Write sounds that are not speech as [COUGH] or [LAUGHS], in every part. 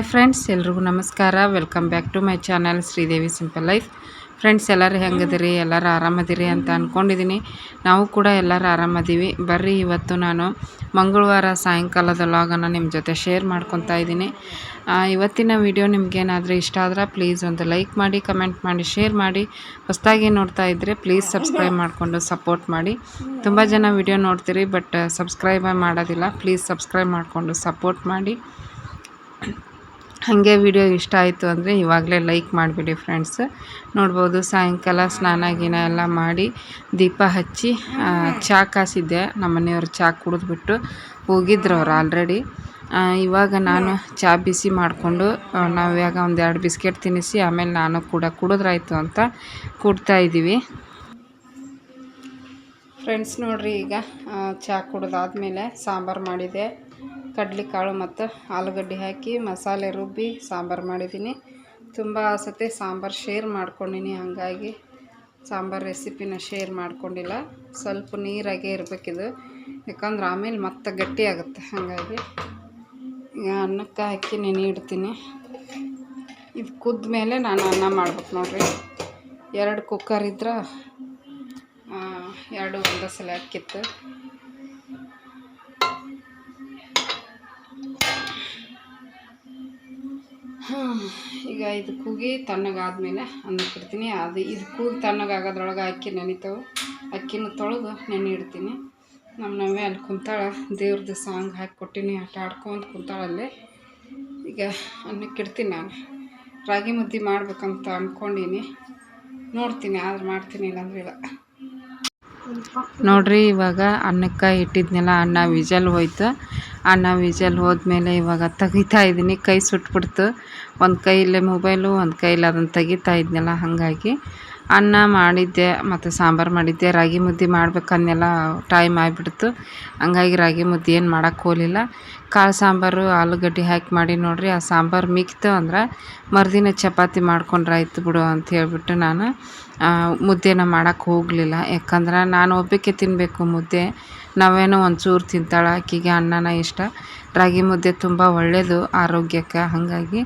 Hi friends, ಎಲ್ರಿಗೂ ನಮಸ್ಕಾರ. Welcome back to my channel Sridevi simple life. Friends, ಎಲ್ಲರೂ ಹೆಂಗದಿರಿ? ಎಲ್ಲರೂ ಆರಾಮದಿರಿ ಅಂತ ಅಂದ್ಕೊಂಡಿದ್ದೀನಿ ನಾವು ಕೂಡ ಎಲ್ಲರೂ ಆರಾಮದೀವಿ. ಬರ್ರಿ, ಇವತ್ತು ನಾನು ಮಂಗಳವಾರ ಸಾಯಂಕಾಲದ ಲಾಗನ್ನು ನಿಮ್ಮ ಜೊತೆ ಶೇರ್ ಮಾಡ್ಕೊತಾ ಇದ್ದೀನಿ ಇವತ್ತಿನ ವಿಡಿಯೋ ನಿಮಗೇನಾದರೂ ಇಷ್ಟ ಆದ್ರೆ ಪ್ಲೀಸ್ ಒಂದು ಲೈಕ್ ಮಾಡಿ ಕಮೆಂಟ್ ಮಾಡಿ ಶೇರ್ ಮಾಡಿ. ಹೊಸ್ದಾಗಿ ನೋಡ್ತಾ ಇದ್ದರೆ ಪ್ಲೀಸ್ ಸಬ್ಸ್ಕ್ರೈಬ್ ಮಾಡಿಕೊಂಡು ಸಪೋರ್ಟ್ ಮಾಡಿ. ತುಂಬ ಜನ ವಿಡಿಯೋ ನೋಡ್ತೀರಿ ಬಟ್ ಸಬ್ಸ್ಕ್ರೈಬ್ ಮಾಡೋದಿಲ್ಲ. ಪ್ಲೀಸ್ ಸಬ್ಸ್ಕ್ರೈಬ್ ಮಾಡಿಕೊಂಡು ಸಪೋರ್ಟ್ ಮಾಡಿ. ಹಾಗೆ ವಿಡಿಯೋ ಇಷ್ಟ ಆಯಿತು ಅಂದರೆ ಇವಾಗಲೇ ಲೈಕ್ ಮಾಡಿಬಿಡಿ ಫ್ರೆಂಡ್ಸ್ ನೋಡ್ಬೋದು ಸಾಯಂಕಾಲ ಸ್ನಾನ ಗೀನ ಎಲ್ಲ ಮಾಡಿ ದೀಪ ಹಚ್ಚಿ ಚಹಾ ಕಾಸಿದ್ದೆ. ನಮ್ಮ ಮನೆಯವ್ರು ಚಹಾ ಕುಡಿದ್ಬಿಟ್ಟು ಹೋಗಿದ್ರು ಅವ್ರು ಆಲ್ರೆಡಿ ಇವಾಗ ನಾನು ಚಹಾ ಬಿಸಿ ಮಾಡಿಕೊಂಡು ನಾವು ಇವಾಗ ಎರಡು ಬಿಸ್ಕೆಟ್ ತಿನ್ನಿಸಿ, ಆಮೇಲೆ ನಾನು ಕೂಡ ಕುಡಿದ್ರಾಯ್ತು ಅಂತ ಕುಡ್ತಾ ಇದ್ದೀವಿ. ಫ್ರೆಂಡ್ಸ್ ನೋಡಿರಿ ಈಗ ಚಹಾ ಕುಡ್ದಾದ್ಮೇಲೆ ಸಾಂಬಾರು ಮಾಡಿದೆ. ಕಡಲೆಕಾಳು ಮತ್ತು ಆಲೂಗಡ್ಡೆ ಹಾಕಿ ಮಸಾಲೆ ರುಬ್ಬಿ ಸಾಂಬಾರು ಮಾಡಿದ್ದೀನಿ. ತುಂಬ ಸತಿ ಸಾಂಬಾರು ಶೇರ್ ಮಾಡ್ಕೊಂಡಿನಿ, ಹಾಗಾಗಿ ಸಾಂಬಾರು ರೆಸಿಪಿನ ಶೇರ್ ಮಾಡ್ಕೊಂಡಿಲ್ಲ. ಸ್ವಲ್ಪ ನೀರಾಗೆ ಇರಬೇಕಿದು, ಯಾಕಂದ್ರೆ ಆಮೇಲೆ ಮತ್ತೆ ಗಟ್ಟಿ ಆಗುತ್ತೆ. ಹಾಗಾಗಿ ಅನ್ನಕ್ಕೆ ಹಾಕಿ ನೆನೆ ಇಡ್ತೀನಿ. ಇದು ಕುದ್ದ ಮೇಲೆ ನಾನು ಅನ್ನ ಮಾಡ್ಬೇಕು ನೋಡಿರಿ. ಎರಡು ಕುಕ್ಕರ್ ಇದ್ರೆ ಎರಡು ಒಂದೇ ಸಲ ಹಾಕಿತ್ತು. ಈಗ ಇದು ಕೂಗಿ ತಣ್ಣಗಾದ್ಮೇಲೆ ಅನ್ನಕ್ಕೆ ಇಡ್ತೀನಿ ಅದು ಇದು ಕೂಗಿ ತಣ್ಣಗಾಗೋದ್ರೊಳಗೆ ಅಕ್ಕಿ ನೆನಿತಾವೆ. ಅಕ್ಕಿನ ತೊಳೆದು ನೆನೆ ಇಡ್ತೀನಿ. ನಮ್ಮ ನಮ್ಮೇ ಅಲ್ಲಿ ಕುಂತಾಳ. ದೇವ್ರದ್ದು ಸಾಂಗ್ ಹಾಕಿ ಕೊಟ್ಟಿನಿ. ಆಟ ಆಡ್ಕೊಂಡು ಕುಂತಾಳಲ್ಲೇ ಈಗ ಅನ್ನಕ್ಕಿಡ್ತೀನಿ ನಾನು. ರಾಗಿ ಮುದ್ದೆ ಮಾಡ್ಬೇಕಂತ ಅಂದ್ಕೊಂಡೀನಿ ನೋಡ್ತೀನಿ. ಆದ್ರೆ ಮಾಡ್ತೀನಿ ಇಲ್ಲಾಂದ್ರೆ ಇಲ್ಲ. ನೋಡ್ರಿ, ಇವಾಗ ಅನ್ನಕ್ಕೆ ಇಟ್ಟಿದ್ನೆಲ್ಲ, ಅನ್ನ ವಿಜಲ್ ಹೋಯ್ತು. ಅನ್ನ ವಿಜಲ್ ಹೋದ್ಮೇಲೆ ಇವಾಗ ತೆಗಿತಾ ಇದ್ದೀನಿ ಕೈ ಸುಟ್ಬಿಡ್ತು. ಒಂದು ಕೈಯಲ್ಲೇ ಮೊಬೈಲು ಒಂದು ಕೈಲಿ ಅದನ್ನು ತೆಗಿತಾ ಇದ್ನಲ್ಲ, ಹಾಗಾಗಿ. ಅನ್ನ ಮಾಡಿದ್ದೆ, ಮತ್ತು ಸಾಂಬಾರು ಮಾಡಿದ್ದೆ, ರಾಗಿ ಮುದ್ದೆ ಮಾಡ್ಬೇಕನ್ನೆಲ್ಲ ಟೈಮ್ ಆಗಿಬಿಡ್ತು. ಹಂಗಾಗಿ ರಾಗಿ ಮುದ್ದೆ ಏನು ಮಾಡೋಕ್ಕೆ ಹೋಗಲಿಲ್ಲ. ಕಾಳು ಸಾಂಬಾರು, ಆಲೂಗಡ್ಡೆ ಹಾಕಿ ಮಾಡಿ ನೋಡಿರಿ, ಆ ಸಾಂಬಾರು ಮಿಕ್ತು ಅಂದ್ರೆ ಮರುದಿನ ಚಪಾತಿ ಮಾಡ್ಕೊಂಡ್ರೆ ಆಯ್ತು ಬಿಡು ಅಂತ ಹೇಳ್ಬಿಟ್ಟು ನಾನು ಮುದ್ದೆನ ಮಾಡೋಕ್ಕೆ ಹೋಗಲಿಲ್ಲ. ಯಾಕಂದ್ರೆ ನಾನು ಒಬ್ಬಕ್ಕೆ ತಿನ್ನಬೇಕು ಮುದ್ದೆ. ನಾವೇನೋ ಒಂಚೂರು ತಿಂತಾಳೆ, ಆಕಿಗೆ ಅನ್ನನ ಇಷ್ಟ. ರಾಗಿ ಮುದ್ದೆ ತುಂಬ ಒಳ್ಳೆಯದು ಆರೋಗ್ಯಕ್ಕೆ. ಹಾಗಾಗಿ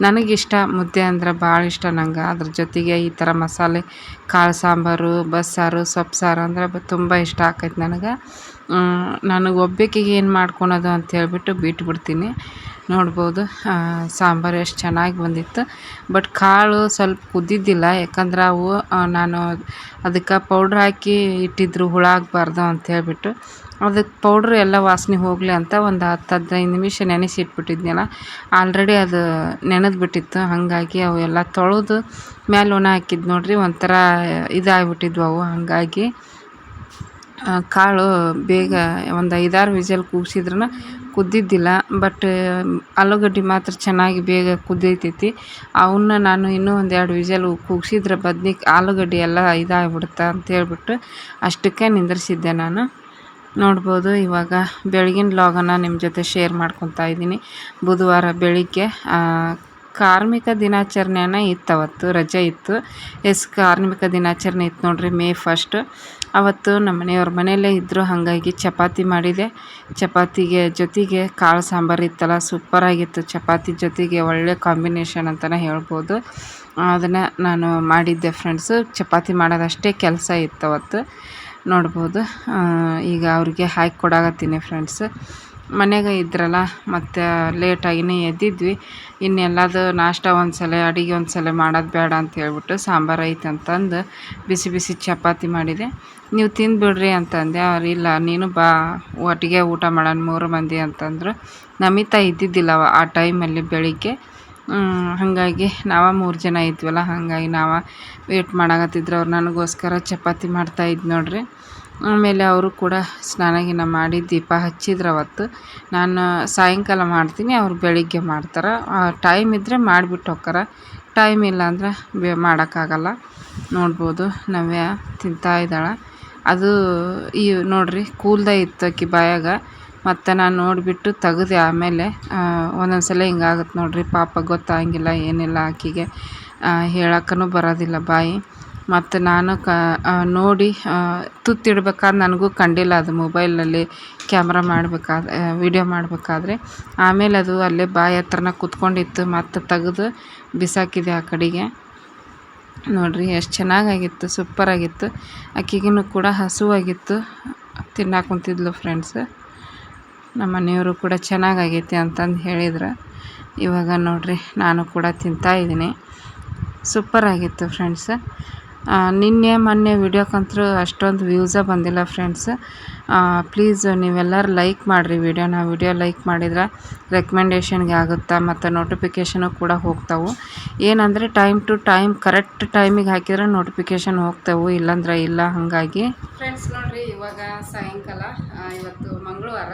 ನನಗಿಷ್ಟ ಮುದ್ದೆ ಅಂದ್ರೆ ಭಾಳ ಇಷ್ಟ ನಂಗೆ. ಅದ್ರ ಜೊತೆಗೆ ಈ ಥರ ಮಸಾಲೆ, ಕಾಳು ಸಾಂಬಾರು, ಬಸ್ಸಾರು ಸೊಪ್ಪು ಸಾರು ಅಂದ್ರೆ ಬ- ತುಂಬ ಇಷ್ಟ ಆಕೈತೆ ನನಗೆ. ನನಗೆ ಒಬ್ಬಾಕಿಗೆ ಏನು ಮಾಡ್ಕೊಳೋದು ಅಂತ ಹೇಳ್ಬಿಟ್ಟು ಬಿಟ್ಬಿಡ್ತೀನಿ ನೋಡ್ಬೋದು ಸಾಂಬಾರು ಎಷ್ಟು ಚೆನ್ನಾಗಿ ಬಂದಿತ್ತು. ಬಟ್ ಕಾಳು ಸ್ವಲ್ಪ ಕುದ್ದಿದ್ದಿಲ್ಲ, ಯಾಕಂದ್ರೆ ಅವು ನಾನು ಅದಕ್ಕೆ ಪೌಡ್ರ್ ಹಾಕಿ ಇಟ್ಟಿದ್ರು, ಹುಳ ಆಗಬಾರ್ದು ಅಂತ ಹೇಳಿಬಿಟ್ಟು. ಅದಕ್ಕೆ ಪೌಡ್ರ್ ಎಲ್ಲ ವಾಸನೆ ಹೋಗಲಿ ಅಂತ ಒಂದು ಹತ್ತು ಹದಿನೈದು ನಿಮಿಷ ನೆನೆಸಿ ಇಟ್ಬಿಟ್ಟಿದ್ನಲ್ಲ ಆಲ್ರೆಡಿ ಅದು ನೆನೆದು ಬಿಟ್ಟಿತ್ತು. ಹಾಗಾಗಿ ಅವು ಎಲ್ಲ ತೊಳೆದು ಮ್ಯಾಲೆ ಒಣ ಹಾಕಿದ್ದು ನೋಡಿರಿ, ಒಂಥರ ಇದಾಗ್ಬಿಟ್ಟಿದ್ವು ಅವು. ಹಾಗಾಗಿ ಕಾಳು ಬೇಗ ಒಂದು ಐದಾರು ವಿಜಲ್ ಕೂಗ್ಸಿದ್ರೂ ಕುದ್ದಿದ್ದಿಲ್ಲ ಬಟ್ ಆಲೂಗಡ್ಡೆ ಮಾತ್ರ ಚೆನ್ನಾಗಿ ಬೇಗ ಕುದ್ದೈತೈತಿ. ಅವನ್ನ ನಾನು ಇನ್ನೂ ಒಂದು ಎರಡು ವಿಸಿಲ್ ಕೂಗ್ಸಿದ್ರೆ ಬದ್ನೆ ಆಲೂಗಡ್ಡೆ ಎಲ್ಲ ಇದಾಗ್ಬಿಡುತ್ತೆ ಅಂತ ಹೇಳ್ಬಿಟ್ಟು ಅಷ್ಟಕ್ಕೆ ನಿಂದ್ರಿಸಿದ್ದೆ ನಾನು. ನೋಡ್ಬೋದು ಇವಾಗ ಬೆಳಗಿನ ಲಾಗನ್ನು ನಿಮ್ಮ ಜೊತೆ ಶೇರ್ ಮಾಡ್ಕೊತಾ ಇದ್ದೀನಿ. ಬುಧವಾರ ಬೆಳಿಗ್ಗೆ ಕಾರ್ಮಿಕ ದಿನಾಚರಣೆನ ಇತ್ತು ಅವತ್ತು, ರಜೆ ಇತ್ತು. ಎಸ್, ಕಾರ್ಮಿಕ ದಿನಾಚರಣೆ ಇತ್ತು ನೋಡ್ರಿ ಮೇ ಫಸ್ಟ್ ಅವತ್ತು ನಮ್ಮ ಮನೆಯವ್ರ ಮನೆಯಲ್ಲೇ ಇದ್ದರು ಹಾಗಾಗಿ ಚಪಾತಿ ಮಾಡಿದೆ. ಚಪಾತಿಗೆ ಜೊತೆಗೆ ಕಾಳು ಸಾಂಬಾರು ಇತ್ತಲ್ಲ ಸೂಪರಾಗಿತ್ತು ಚಪಾತಿ ಜೊತೆಗೆ ಒಳ್ಳೆ ಕಾಂಬಿನೇಷನ್ ಅಂತಲೇ ಹೇಳ್ಬೋದು. ಅದನ್ನು ನಾನು ಮಾಡಿದ್ದೆ ಫ್ರೆಂಡ್ಸು ಚಪಾತಿ ಮಾಡೋದಷ್ಟೇ ಕೆಲಸ ಇತ್ತು ಅವತ್ತು. ನೋಡ್ಬೋದು. ಈಗ ಅವ್ರಿಗೆ ಹಾಕಿ ಕೊಡಾಕತ್ತೀನಿ ಫ್ರೆಂಡ್ಸ್ ಮನೆಯಾಗ ಇದ್ರಲ್ಲ, ಮತ್ತು ಲೇಟಾಗಿನೇ ಎದ್ದಿದ್ವಿ. ಇನ್ನೆಲ್ಲದು ನಾಷ್ಟ ಒಂದು ಸಲ ಅಡುಗೆ ಒಂದು ಮಾಡೋದು ಬೇಡ ಅಂತ ಹೇಳ್ಬಿಟ್ಟು ಸಾಂಬಾರು ಐತೆ ಅಂತಂದು ಬಿಸಿ ಬಿಸಿ ಚಪಾತಿ ಮಾಡಿದೆ. ನೀವು ತಿಂದುಬಿಡ್ರಿ ಅಂತಂದೆ. ಅವ್ರು ಇಲ್ಲ, ನೀನು ಬಾ, ಒಟ್ಟಿಗೆ ಊಟ ಮಾಡೋಣ ಮೂರು ಮಂದಿ ಅಂತಂದರು. ನಮಿತಾ ಇದ್ದಿದ್ದಿಲ್ಲ ಆ ಟೈಮಲ್ಲಿ ಬೆಳಿಗ್ಗೆ. ಹಾಗಾಗಿ ನಾವ ಮೂರು ಜನ ಇದ್ವಲ್ಲ, ಹಾಗಾಗಿ ನಾವ ವೇಟ್ ಮಾಡಕತ್ತಿದ್ರು. ಅವ್ರು ನನಗೋಸ್ಕರ ಚಪಾತಿ ಮಾಡ್ತಾಯಿದ್ದು ನೋಡ್ರಿ. ಆಮೇಲೆ ಅವರು ಕೂಡ ಸ್ನಾನ ಗೀನ ಮಾಡಿ ದೀಪ ಹಚ್ಚಿದ್ರು ಅವತ್ತು. ನಾನು ಸಾಯಂಕಾಲ ಮಾಡ್ತೀನಿ, ಅವ್ರು ಬೆಳಿಗ್ಗೆ ಮಾಡ್ತಾರೆ. ಟೈಮ್ ಇದ್ದರೆ ಮಾಡಿಬಿಟ್ಟು ಹೋಕ್ಕಾರ. ಟೈಮ್ ಇಲ್ಲ ಅಂದ್ರೆ ಬೇ ಮಾಡೋಕ್ಕಾಗಲ್ಲ. ನೋಡ್ಬೋದು, ನವ್ಯ ತಿಂತಾ ಇದ್ದಾಳೆ. ಅದು ಈ ನೋಡ್ರಿ, ಕೂಲ್ದ ಇತ್ತು ಆಕೆ ಬಾಯಾಗ. ಮತ್ತು ನಾನು ನೋಡಿಬಿಟ್ಟು ತೆಗ್ದೆ ಆಮೇಲೆ ಒಂದೊಂದು ಸಲ ಹಿಂಗಾಗತ್ತೆ ನೋಡ್ರಿ, ಪಾಪ ಗೊತ್ತಾಗಂಗಿಲ್ಲ ಏನಿಲ್ಲ ಆಕಿಗೆ. ಹೇಳಕ್ಕೂ ಬರೋದಿಲ್ಲ ಬಾಯಿ. ಮತ್ತು ನಾನು ಕ ನೋಡಿ ತುತ್ತಿಡ್ಬೇಕಾದ್ರೆ ನನಗೂ ಕಂಡಿಲ್ಲ ಅದು ಮೊಬೈಲಲ್ಲಿ ಕ್ಯಾಮ್ರ ಮಾಡಬೇಕಾದ್ರೆ ವಿಡಿಯೋ ಮಾಡಬೇಕಾದ್ರೆ. ಆಮೇಲೆ ಅದು ಅಲ್ಲೇ ಬಾಯಿ ಹತ್ರನೇ ಕೂತ್ಕೊಂಡಿತ್ತು, ಮತ್ತು ತೆಗೆದು ಬಿಸಾಕಿದೆ ಆ ಕಡೆಗೆ. ನೋಡಿರಿ, ಎಷ್ಟು ಚೆನ್ನಾಗಾಗಿತ್ತು, ಸೂಪರಾಗಿತ್ತು. ಆಕಿಗೂ ಕೂಡ ಹಸುವಾಗಿತ್ತು ತಿನ್ನಕ್ಕೆ ಕುಂತಿದ್ಲು ಫ್ರೆಂಡ್ಸ್ ನಮ್ಮ ಮನೆಯವರು ಕೂಡ ಚೆನ್ನಾಗಾಗೈತಿ ಅಂತಂದು ಹೇಳಿದ್ರು. ಇವಾಗ ನೋಡಿರಿ, ನಾನು ಕೂಡ ತಿಂತಾಯಿದ್ದೀನಿ ಸೂಪರಾಗಿತ್ತು ಫ್ರೆಂಡ್ಸ್ ನಿನ್ನೆ, ಮೊನ್ನೆ ವಿಡಿಯೋಕ್ಕಂತೂ ಅಷ್ಟೊಂದು ವ್ಯೂಸೇ ಬಂದಿಲ್ಲ ಫ್ರೆಂಡ್ಸ್ ಪ್ಲೀಸ್ ನೀವೆಲ್ಲರೂ ಲೈಕ್ ಮಾಡಿರಿ ವೀಡಿಯೋನ ವೀಡಿಯೋ ಲೈಕ್ ಮಾಡಿದ್ರೆ ರೆಕಮೆಂಡೇಷನ್ಗೆ ಆಗುತ್ತೆ ಮತ್ತು ನೋಟಿಫಿಕೇಷನು ಕೂಡ ಹೋಗ್ತಾವೆ. ಏನಂದರೆ ಟೈಮ್ ಟು ಟೈಮ್ ಕರೆಕ್ಟ್ ಟೈಮಿಗೆ ಹಾಕಿದ್ರೆ ನೋಟಿಫಿಕೇಷನ್ ಹೋಗ್ತಾವೆ, ಇಲ್ಲಾಂದ್ರೆ ಇಲ್ಲ, ಹಾಗಾಗಿ. ಫ್ರೆಂಡ್ಸ್ ನೋಡಿರಿ, ಇವಾಗ ಸಾಯಂಕಾಲ ಇವತ್ತು ಮಂಗಳವಾರ.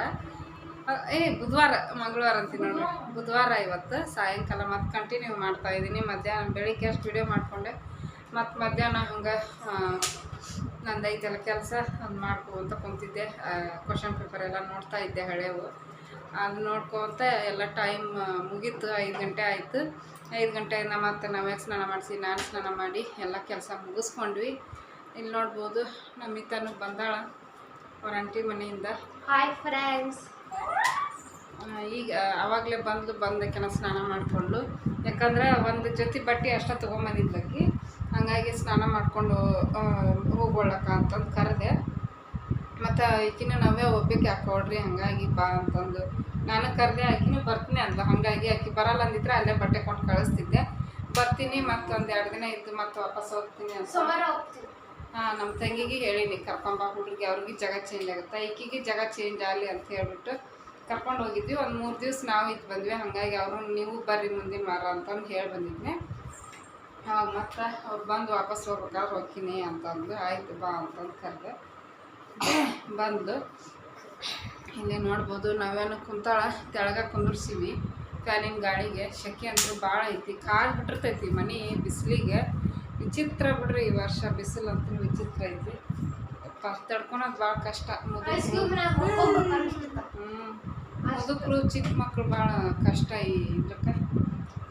ಏ, ಬುಧವಾರ, ಮಂಗಳವಾರ ಅಂತೀನಿ ನೋಡ್ರಿ. ಬುಧವಾರ ಇವತ್ತು ಸಾಯಂಕಾಲ ಮತ್ತು ಕಂಟಿನ್ಯೂ ಮಾಡ್ತಾ ಇದ್ದೀನಿ ಮಧ್ಯಾಹ್ನ ಬೆಳಿಗ್ಗೆ ಅಷ್ಟು ವಿಡಿಯೋ ಮಾಡಿಕೊಂಡೆ. ಮತ್ತು ಮಧ್ಯಾಹ್ನ ಹಂಗೆ ನಂದು ಐತೆಲ್ಲ ಕೆಲಸ ಅದು ಮಾಡ್ಕೊಂತ ಕುಂತಿದ್ದೆ. ಕ್ವಶನ್ ಪೇಪರ್ ಎಲ್ಲ ನೋಡ್ತಾ ಇದ್ದೆ ಹಳೆವು. ಅದು ನೋಡ್ಕೊತ ಎಲ್ಲ ಟೈಮ್ ಮುಗೀತು. ಐದು ಗಂಟೆ ಆಯಿತು. ಐದು ಗಂಟೆಯಿಂದ ಮತ್ತೆ ನಾವೇ ಸ್ನಾನ ಮಾಡಿಸಿ ನಾನು ಸ್ನಾನ ಮಾಡಿ ಎಲ್ಲ ಕೆಲಸ ಮುಗಿಸ್ಕೊಂಡ್ವಿ. ಇಲ್ಲಿ ನೋಡ್ಬೋದು ನಮ್ಮ ಮಿತನು ಬಂದಾಳ ಅವ್ರ ಆಂಟಿ ಮನೆಯಿಂದ. ಹಾಯ್ ಫ್ರೆಂಡ್ಸ್ ಈಗ ಆವಾಗಲೇ ಬಂದು ಬಂದಕ್ಕೆನ ಸ್ನಾನ ಮಾಡಿಕೊಂಡು ಯಾಕಂದ್ರೆ ಒಂದು ಜೊತೆ ಬಟ್ಟೆ ಅಷ್ಟೇ ತೊಗೊಂಬಂದಿದ್ಲಕ್ಕಿ ಹಂಗಾಗಿ ಸ್ನಾನ ಮಾಡಿಕೊಂಡು ಹೋಗೋಳಕ್ಕ ಅಂತಂದು ಕರೆದೆ. ಮತ್ತು ಈಕಿನ ನಾವೇ ಒಬ್ಬಕ್ಕೆ ಹಾಕೊಳ್ರಿ ಹಂಗಾಗಿ ಬಾ ಅಂತಂದು. ನಾನು ಕರೆದೆ ಆಕಿನೂ ಬರ್ತೀನಿ ಅಂದ್ಲು. ಹಾಗಾಗಿ ಆಕಿ ಬರಲ್ಲ ಅಂದಿದ್ರೆ ಅಲ್ಲೇ ಬಟ್ಟೆ ಕೊಟ್ಟು ಕಳಿಸ್ತಿದ್ದೆ. ಬರ್ತೀನಿ ಮತ್ತು ಒಂದು ಎರಡು ದಿನ ಇದ್ದು ಮತ್ತೆ ವಾಪಸ್ ಹೋಗ್ತೀನಿ ಅಂತ. ಹಾಂ ನಮ್ಮ ತಂಗಿಗೆ ಹೇಳೀನಿ ಕರ್ಕೊಂಬ ಹುಡುಗಿ ಅವ್ರಿಗೆ ಜಾಗ ಚೇಂಜ್ ಆಗುತ್ತೆ. ಈಕಿಗೆ ಜಾಗ ಚೇಂಜ್ ಆಗಲಿ ಅಂತ ಹೇಳ್ಬಿಟ್ಟು ಕರ್ಕೊಂಡು ಹೋಗಿದ್ವಿ. ಒಂದು ಮೂರು ದಿವಸ ನಾವು ಇದು ಬಂದ್ವಿ. ಹಾಗಾಗಿ ಅವರು ನೀವು ಬರ್ರಿ ಮುಂದಿನ ವಾರ ಅಂತಂದು ಹೇಳಿ ಬಂದಿದ್ದೆ ಮತ್ತೆ ಅವ್ರು ಬಂದು ವಾಪಸ್ ಹೋಗ್ಬೇಕಾದ್ರೆ ಹೋಗ್ತೀನಿ ಅಂತಂದು ಆಯ್ತು ಬಾ ಅಂತಂದು ಕರೆದೆ ಬಂದು ಇಲ್ಲಿ ನೋಡ್ಬೋದು ನಾವೇನು ಕುಂತಾಳ ತೆಳಗ ಕುಂದ್ರಿಸೀವಿ ಫ್ಯಾನಿನ ಗಾಳಿಗೆ ಸೆಕೆ ಅಂತೂ ಭಾಳ ಐತಿ. ಕಾಲು ಬಿಟ್ಟಿರ್ತೈತಿ ಮನೆ ಬಿಸಿಲಿಗೆ. ವಿಚಿತ್ರ ಬಿಡ್ರಿ ಈ ವರ್ಷ ಬಿಸಿಲು ಅಂತೂ ವಿಚಿತ್ರ ಐತಿ. ತಡ್ಕೊಳೋದು ಭಾಳ ಕಷ್ಟ. ಮುದುಕರು ಚಿಕ್ಕ ಮಕ್ಕಳು ಭಾಳ ಕಷ್ಟ ಈ ಇದಕ್ಕೆ.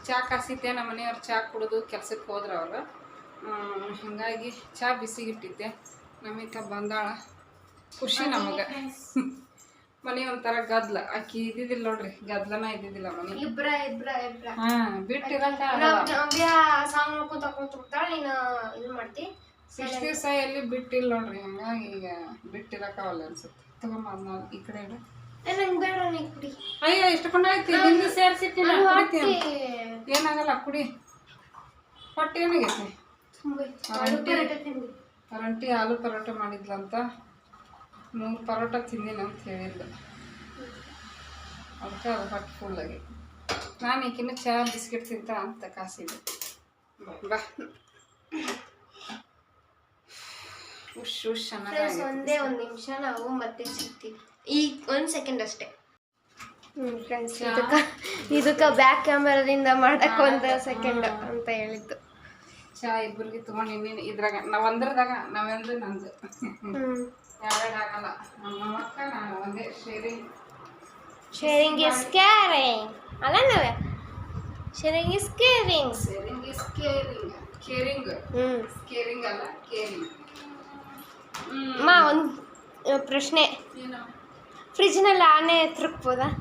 ಚಹಾ ಕಾಸಿದ್ದೆ ನಮ್ಮ ಮನೆಯವ್ರು ಚಾ ಕುಡಿದು ಕೆಲ್ಸಕ್ಕೆ ಹೋದ್ರೆ ಅವರು. ಹಾಗಾಗಿ ಚಹಾ ಬಿಸಿಗಿಟ್ಟಿದ್ದೆ. ನಮಿತ ಬಂದಾಳ. ಖುಷಿ ನಮಗೆ. [LAUGHS] ಮನೆ ಒಂಥರ ಗದ್ಲ. ಅಕ್ಕಿ ಇದ್ದಿದ್ದಿಲ್ಲ ನೋಡ್ರಿ ಗದ್ಲನ ಇದ್ದಿದ್ದಿಲ್ಲ ಮನೆ. ಇಬ್ರ ಇಬ್ರ ಇಬ್ರ. ಹಾಂ ನವ್ಯ ಸಾಂಗ್ ನೋಡ್ಕೊಂತ ಕುಂತ್ಬಿಡ್ತಾಳೆ ನೀನು ಇದು ಮಾಡ್ತಿ? ಇಷ್ಟು ದಿವಸ ಎಲ್ಲಿ ಬಿಟ್ಟಿಲ್ಲ ನೋಡ್ರಿ ಹಂಗಾಗಿ ಈಗ ಬಿಟ್ಟಿರಕ್ಕಾವಲ್ಲ ಅನ್ಸುತ್ತೆ. ತಗೊಂಬ ಈ ಕಡೆ ಇಡು. ಏ, ನಂಗ್ ಬೇಡ ನೀ ಕುಡಿ. ಅಯ್ಯೋ ಇಷ್ಟು ಕೊಂಡಾಯ್ತು ನಿಂದು ನಾನು ಕುಡಿತೀನಿ ಏನಾಗಲ್ಲ ಕುಡಿ. ಹೊಟ್ಟೆ ಏನಾಗೈತಿ. ಪರೋಟ ಆಲೂ ಪರೋಟ ಮಾಡಿದ್ಲಂತ. ಮೂರು ಪರೋಟ ತಿಂದಿನ ಅಂತ ಹೇಳಿದ್ಲು. ಅದಕ್ಕೆ ಅದು ಹೊಟ್ಟೆ ಫುಲ್ ಆಗಿ. ನಾನು ಈಗಿನ ಚಹಾ ಬಿಸ್ಕೆಟ್ ತಿಂತ ಅಂತ ಕಾಸಿದ್ದೆ. ಬಾ. ಉಶ್ ಉಶ್ ಫ್ರೆಂಡ್ಸ್ ಒಂದೇ ಒಂದು ನಿಮಿಷ ನಾವು ಮತ್ತೆ ಸಿಗ್ತೀವಿ. ಈ ಒಂದು ಸೆಕೆಂಡ್ ಅಷ್ಟೇ. ಹ್ಞೂ ಫ್ರೆಂಡ್ಸ್ ಇದಕ್ಕೆ ಇದಕ್ಕೆ ಬ್ಯಾಕ್ ಕ್ಯಾಮರಾದಿಂದ ಮಾಡಕ್ಕೆ ಒಂದು ಸೆಕೆಂಡ್ ಅಂತ ಹೇಳಿದ್ದು. ಚಾ ಇಬ್ಬರಿಗೆ ತೊಗೊಂಡು ಇನ್ನೇನು ಇದ್ರಾಗ ನಾವು ಒಂದ್ರದಾಗ ನಾವೆಂದ್ರೆ ನಂದು. ಹ್ಞೂ ಎರಡೆರಡು ಆಗಲ್ಲ. ನಮ್ಮ ಅಕ್ಕ ನಾನು ಒಂದೇ ಶೇರಿಂಗ್ ಶೇರಿಂಗ್ ಇಸ್ ಕೇರಿಂಗ್ ಅಲ್ಲ ನಾವೇ? Sharing is caring sharing is caring caring caring ಅಲ್ಲ ಕೇರಿಂಗ್ ಅಮ್ಮ ಒಂದು ಪ್ರಶ್ನೆ. ಫ್ರಿಜ್ನಲ್ಲಿ ಆನೆ ತಿರುಗ್ಬೋದಾ? [LAUGHS]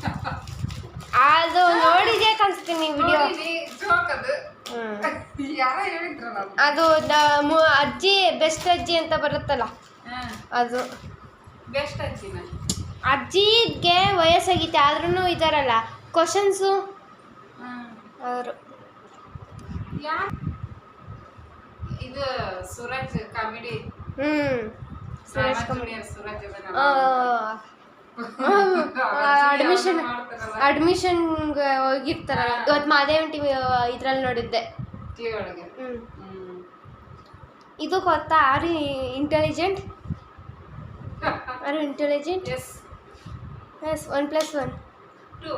[LAUGHS] ಅದು ನೋಡಿದ್ಯಾ ಕಾಣಿಸ್ತೀನಿ ವಿಡಿಯೋ? ಅದು. [LAUGHS] ಅಜ್ಜಿ ಬೆಸ್ಟ್ ಅಜ್ಜಿ ಅಂತ ಬರುತ್ತಲ್ಲ? ಅದು. ಬೆಸ್ಟ್ ಅಜ್ಜಿ ಅಜ್ಜಿಗೆ ವಯಸ್ಸಾಗಿತ್ತೆ ಆದ್ರೂ ಇದಾರಲ್ಲ ಕ್ವಶನ್ಸು ಅವರು. ಇದು ಸೂರಜ್ ಕಾಮಿಡಿ. ಹ್ಮ್. ಕಾಮಿಡಿ. ಸೂರಜ್ ಅಡ್ಮಿಷನ್ ಅಡ್ಮಿಷನ್ಗೆ ಹೋಗಿರ್ತಾರಲ್ಲ. ಇವತ್ತು ಮಾದೇವನ್ ಟಿ ಇದ್ರಲ್ಲಿ ನೋಡಿದ್ದೆ. ಹ್ಮ್. ಇದು ಗೊತ್ತಾ? ಆರಿ intelligent are intelligent S S one plus one two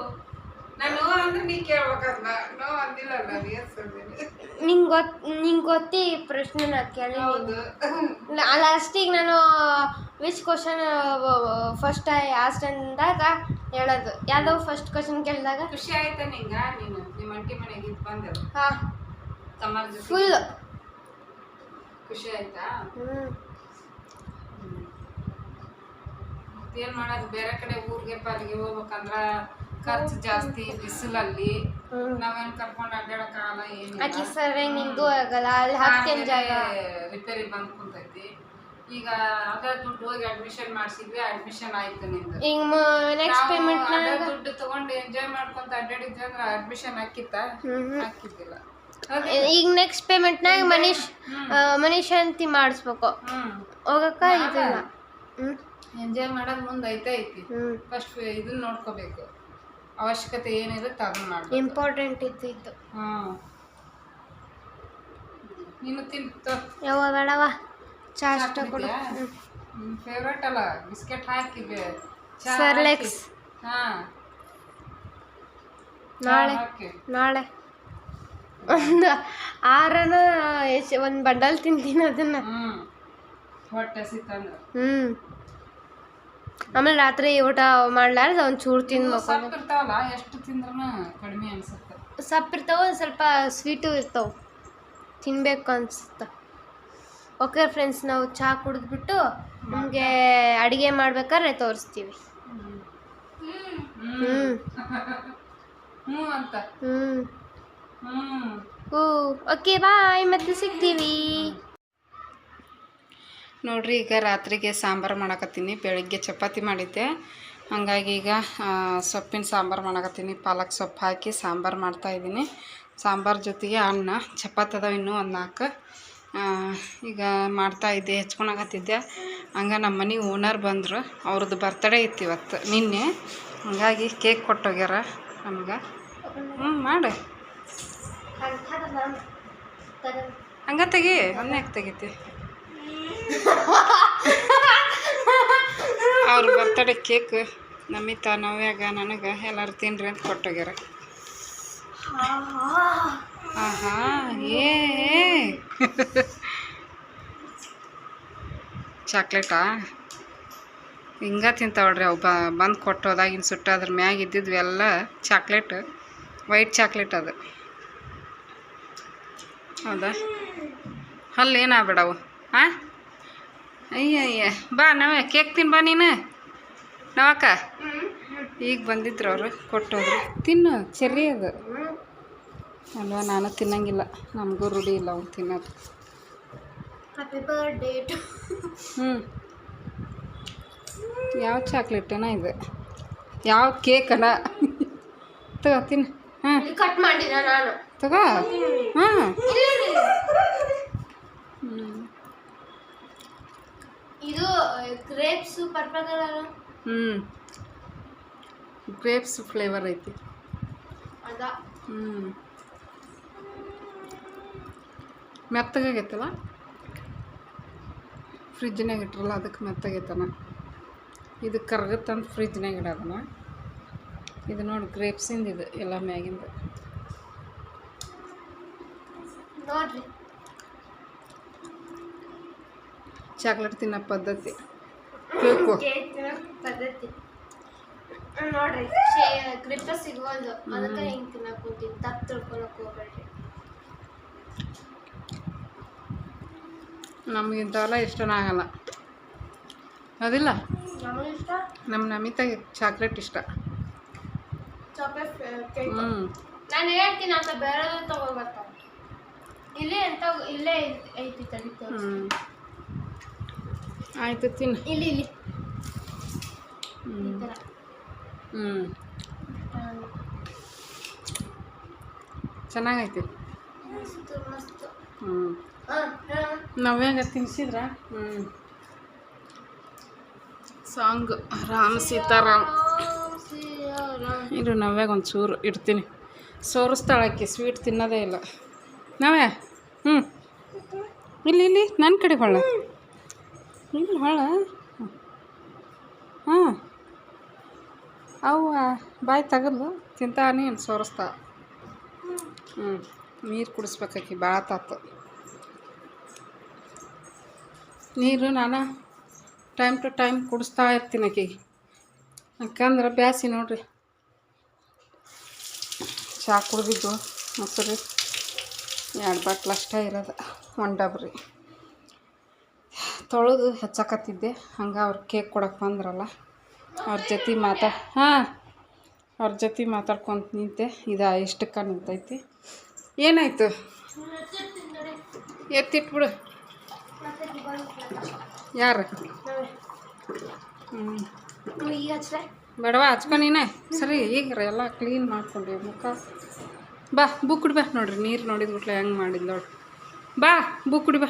ನಾನು ಅಂದ್ರೆ ನೀ ನಾನು ನಿಂಗೆ ಗೊತ್ತು ನಿಂಗೆ ಗೊತ್ತಿ ಈ ಪ್ರಶ್ನೆನ ಕೇಳಿ ಹೌದು. ಲಾಸ್ಟಿಗೆ ನಾನು which question first I asked ಅಂದಾಗ ಹೇಳೋದು. ಯಾವ್ದೋ ಫಸ್ಟ್ ಕ್ವಶನ್ ಕೇಳಿದಾಗ? ಖುಷಿ ಆಯ್ತಾ ನಿಂಗ? ನೀನು ನಿಮ್ಮ ಅಂಟಿ ಮನೆಗೆ ಇದು ಬಂದೆವು. ಹಾಂ. ತಮ್ಮರ ಜೊತೆ. ಫುಲ್ ಖುಷಿ ಆಯ್ತಾ? ಹ್ಞೂ ಏನು ಮಾಡೋದು? ಬೇರೆ ಕಡೆ ಊರಿಗೆ ಪಾಲಿಗೆ ಹೋಗ್ಬೇಕಂದ್ರ ಖರ್ಚು ಜಾಸ್ತಿ ಬಿಸಿಲಲ್ಲಿ ನಾವೇನ್ ಕರ್ಕೊಂಡು ಅಡ್ಡಾಡಕ್ಕಾಗಲ್ಲ ಆಕಿ ಏನಿಲ್ಲ ಸರಿ ನಿಂಗೂ ಆಗಲ್ಲ ಅಲ್ಲಿ ಹತ್ತೇನ್ ಜಾಗ. ರಿಪೇರಿ ಬಂದ್ ಕುಂತೈತಿ. ಈಗ ಅದ ದುಡ್ಡು ಹೋಗಿ ಅಡ್ಮಿಷನ್ ಮಾಡ್ಸಿದ್ವಿ ಅಡ್ಮಿಷನ್ ಆಯ್ತು ನಿಂದು. ನೆಕ್ಸ್ಟ್ ಪೇಮೆಂಟ್ ದುಡ್ಡು ತಗೊಂಡು ಎಂಜಾಯ್ ಮಾಡ್ಕೊಂತ ಅಡ್ಡಾಡಿದ್ವಿ ಅಂದ್ರೆ ಅಡ್ಮಿಷನ್ ಹಾಕಿತ್ತ? ಹಾಕಿದ್ದಿಲ್ಲ. ಈಗ ನೆಕ್ಸ್ಟ್ ಪೇಮೆಂಟ್ನಾಗ ಮನೀಶ್ ಆ, ಅಂತಿ ಮಾಡಿಸ್ಬೇಕು. ಹ್ಮ್. ಹೋಗಕ್ಕ ಇದಿಲ್ಲ. ಹ್ಮ್. ಎಂಜಾಯ್ ಮಾಡೋದ್ ಮುಂದೆ ಐತೆ ಐತಿ ಹ್ಮ್. ಫಸ್ಟ್ ಇದನ್ನ ನೋಡ್ಕೋಬೇಕು. ಅವಶ್ಯಕತೆ ಏನಿರುತ್ತೆ ಅದನ್ನ ಮಾಡಿ ಇಂಪಾರ್ಟೆಂಟ್ ಇದ್ದಿದ್ದು ಹಾ. ಹ್ಮ್ ನೀನು ತಿಂತು ಯಾವ ಬೇಡವ ಚಾ ಅಷ್ಟ ಕೊಡು. ಫೇವ್ರೇಟ್ ಅಲ್ಲ ಬಿಸ್ಕೆಟ್ ಹಾಕಿ ಬೆ- ಚಾ ಸರ್ಲೆಕ್ಸ್. ಹಾ. ನಾಳೆ ನಾಳೆ. ಒಂದು ಆರನ ಎಷ್ಟ್ ಒಂದು ಬಂಡಲ್ ತಿಂತೀನಿ ಅದನ್ನ. ಹೊಟ್ಟೆ ಸಿಕ್ಕಂದ್ರೆ ಹ್ಮ್. ಆಮೇಲೆ ರಾತ್ರಿ ಊಟ ಮಾಡ್ಲಾರ್ದ ಒಂದು ಚೂರು ತಿನ್ಬೇಕು ಸೊಪ್ಪು ಇರ್ತಾವಲ್ಲ ಎಷ್ಟು ತಿಂದ್ರೂ ಕಡಿಮೆ ಅನ್ಸುತ್ತೆ. ಸಪ್ಪು ಇರ್ತಾವ ಒಂದು ಸ್ವಲ್ಪ ಸ್ವೀಟು ಇರ್ತಾವ. ತಿನ್ಬೇಕು ಅನ್ಸುತ್ತ. ಓಕೆ ಫ್ರೆಂಡ್ಸ್ ನಾವು ಚಹಾ ಕುಡಿದ್ಬಿಟ್ಟು ನಮಗೆ ಅಡುಗೆ ಮಾಡ್ಬೇಕಾದ್ರೆ ತೋರಿಸ್ತೀವಿ. ಹ್ಞೂ ಹ್ಞೂ ಅಂತ. ಹ್ಞೂ ಹ್ಮ್. ಓ ಓಕೆ ಬಾಯ್. ಮತ್ತೆ ಸಿಗ್ತೀವಿ. ನೋಡ್ರಿ, ಈಗ ರಾತ್ರಿಗೆ ಸಾಂಬಾರು ಮಾಡಕತ್ತೀನಿ. ಬೆಳಗ್ಗೆ ಚಪಾತಿ ಮಾಡಿದ್ದೆ. ಹಾಗಾಗಿ ಈಗ ಸೊಪ್ಪಿನ ಸಾಂಬಾರು ಮಾಡಕತ್ತೀನಿ. ಪಾಲಕ್ ಸೊಪ್ಪು ಹಾಕಿ ಸಾಂಬಾರು ಮಾಡ್ತಾಯಿದ್ದೀನಿ ಸಾಂಬಾರು ಜೊತೆಗೆ ಅನ್ನ, ಚಪಾತಿ ಅದಾವ ಇನ್ನೂ ಒಂದು ನಾಲ್ಕು. ಈಗ ಮಾಡ್ತಾಯಿದ್ದೆ ಹೆಚ್ಕೊಳಕತ್ತಿದ್ದೆ ಹಂಗೆ ನಮ್ಮ ಮನೆ ಓನರ್ ಬಂದರು. ಅವ್ರದ್ದು ಬರ್ತಡೇ ಇತ್ತು ಇವತ್ತು, ನಿನ್ನೆ. ಹಂಗಾಗಿ ಕೇಕ್ ಕೊಟ್ಟೋಗ್ಯಾರ ನಮ್ಗೆ. ಹ್ಞೂ ಮಾಡಿ. ಹಂಗೆ ತೆಗಿ ಒಂದ್ಯಾಕೆ ತೆಗಿತಿ? [LAUGHS] ಅವ್ರ ಬರ್ತಡೇ ಕೇಕ್. ನಮಿತಾ, ನವ್ಯಾಗ, ನನಗೆ ಎಲ್ಲರೂ ತಿನ್ರಿ ಅಂತ ಕೊಟ್ಟೋಗ್ಯಾರ. ಆಹಾ, ಏ ಚಾಕ್ಲೇಟಾ? ಹಿಂಗ ತಿಂತಾವಳ್ರಿ ಅವು ಬಂದು ಕೊಟ್ಟೋದಾಗಿನ ಸುಟ್ಟ ಅದ್ರ ಮ್ಯಾಗ ಇದ್ದಿದ್ವಿ ಎಲ್ಲ ಚಾಕ್ಲೇಟ್, ವೈಟ್ ಚಾಕ್ಲೇಟ್ ಅದು. ಹೌದಾ? ಅಲ್ಲೇನಾಗ್ಬೇಡವು ಹಾಂ ಅಯ್ಯ ಅಯ್ಯ ಬಾ ನಾವೇ ಕೇಕ್ ತಿನ್ ಬಾ ನೀನು. ನಾವಕ್ಕ ಈಗ ಬಂದಿದ್ರು ಅವರು ಕೊಟ್ಟೋದ್ರು. ತಿನ್ನು ಚೆರ್ರಿ ಅದು. ಅಲ್ವಾ ನಾನು ತಿನ್ನಂಗಿಲ್ಲ. ನಮಗೂ ರೂಢಿ ಇಲ್ಲ ಅವ್ನು ತಿನ್ನೋದು. ಹ್ಞೂ ಯಾವ ಚಾಕ್ಲೇಟೇನ ಇದು? ಯಾವ ಕೇಕನ? ತಗೋ ತಿನ್ನು. ಹಾಂ ಕಟ್ ಮಾಡಿದ ನಾನು. ತಗೋ. ಹಾಂ ಹ್ಞೂ ಇದು ಗ್ರೇಪ್ಸ್ ಪರ್ಪಲ್ ಕಲರ್ ಹ್ಞೂ ಗ್ರೇಪ್ಸ್ ಫ್ಲೇವರ್ ಐತಿ. ಅದ ಹ್ಞೂ ಮೆತ್ತಗಾಗೈತಲ್ಲ? ಫ್ರಿಜ್ನಾಗ ಇಟ್ರಲ್ಲ ಅದಕ್ಕೆ ಮೆತ್ತಗೈತನ ಇದು ಕರ್ಗತ್ತಂತ ಫ್ರಿಜ್ನಾಗ ಇಡೋದನ. ಇದು ನೋಡಿ ಗ್ರೇಪ್ಸಿಂದ ಇದು ಎಲ್ಲ ಮ್ಯಾಗಿಂದ ನೋಡ್ರಿ ಚಾಕ್ಲೇಟ್ ತಿನ್ನೋ ಪದ್ಧತಿ. ಕೇಕು. ಪದ್ಧತಿ ನೋಡ್ರಿ ಗ್ರಿಪ್ಪ ಸಿಗೋದು ಅದಕ್ಕೆ ಹಿಂಗೆ ತಿನ್ನಕ್ ಕೂತೀನಿ ತಪ್ಪು ತಿಳ್ಕೊಳಕ್ಕೆ ಹೋಗ್ಬೇಡ್ರಿ. ನಮ್ಗೆ ಇಂಥವೆಲ್ಲ ಇಷ್ಟನೇ ಆಗಲ್ಲ. ಅದಿಲ್ಲ? ನಮ್ಮ ನಮಿತಾಗೆ ಚಾಕ್ಲೇಟ್ ಇಷ್ಟ. ಹ್ಞೂ ನಾನು ಹೇಳ್ತೀನಿ ಅಂತ ಬೇರೆ ತಗೋಬೇಕು ಇಲ್ಲೇ ಎಂತ ಇಲ್ಲೇ ಐತ್- ತಡಿ. ಹ್ಞೂ ಆಯಿತು ತಿನ್ನು. ಇಲ್ಲಿ ಇಲ್ಲಿ. ಹ್ಞೂ ಹ್ಞೂ ಚೆನ್ನಾಗೈತಿ. ಹ್ಞೂ ನವ್ಯಾಗ ತಿನ್ಸಿದ್ರ? ಹ್ಞೂ ಸಾಂಗ್ ರಾಮ್ ಸೀತಾರಾಮ್. ಇರು ನವ್ಯಾಗ ಒಂದು ಚೂರು ಇಡ್ತೀನಿ. ಸೋರಿಸ್ತಾಳಕ್ಕೆ ಸ್ವೀಟ್ ತಿನ್ನೋದೇ ಇಲ್ಲ. ನಾವೇ? ಹ್ಞೂ ಇಲ್ಲಿ ಇಲ್ಲಿ ನನ್ನ ಕಡೆ ಹೊಳ್ಳ ಇಲ್ಲಿ ಭಾಳ ಹಾಂ. ಅವು ಬಾಯಿ ತೆಗೆದು ತಿಂತಾನೆ ಸೋರಿಸ್ತಾ. ಹ್ಞೂ ನೀರು ಕುಡಿಸ್ಬೇಕಾಕಿ ಭಾಳ ತಾತು. ನೀರು ನಾನು ಟೈಮ್ ಟು ಟೈಮ್ ಕುಡಿಸ್ತಾ ಇರ್ತೀನಿ ಆಕಿಗೆ ಯಾಕಂದ್ರೆ ಬ್ಯಾಸಿ ನೋಡ್ರಿ. ಚಹಾ ಕುಡಿದಿದ್ದು ಮೊಸರು. ಎರಡು ಬಾಟ್ಲು ಅಷ್ಟೇ ಇರೋದು. ಒಂದು ಡಬ್ರಿ. ತೊಳೆದು ಹೆಚ್ಚಾಕತ್ತಿದ್ದೆ. ಹಂಗೆ ಅವ್ರು ಕೇಕ್ ಕೊಡಕ್ಕೆ ಬಂದ್ರಲ್ಲ, ಅವ್ರ ಜೊತೆ ಮಾತಾ, ಹಾಂ, ಅವ್ರ ಜೊತೆ ಮಾತಾಡ್ಕೊಂತ ನಿಂತೆ. ಇದು ಇಷ್ಟಕ್ಕೆ ನಿಂತೈತಿ. ಏನಾಯಿತು? ಎತ್ತಿಟ್ಬಿಡು. ಯಾರು? ಹ್ಞೂ ಬೇಡವಾ, ಹಚ್ಕೊ ನೀನೆ. ಸರಿ, ಈಗ ಎಲ್ಲ ಕ್ಲೀನ್ ಮಾಡ್ಕೊಂಡ್ರಿ ಮುಖ. ಬಾ, ಬುಕ್ ಕುಡಿ ಬಾ. ನೋಡ್ರಿ, ನೀರು ನೋಡಿದ್ಬಿಟ್ಲೆ ಹೆಂಗೆ ಮಾಡಿದ್ ನೋಡ್ರಿ ಬಾ, ಬುಕ್ ಕುಡಿ ಬಾ.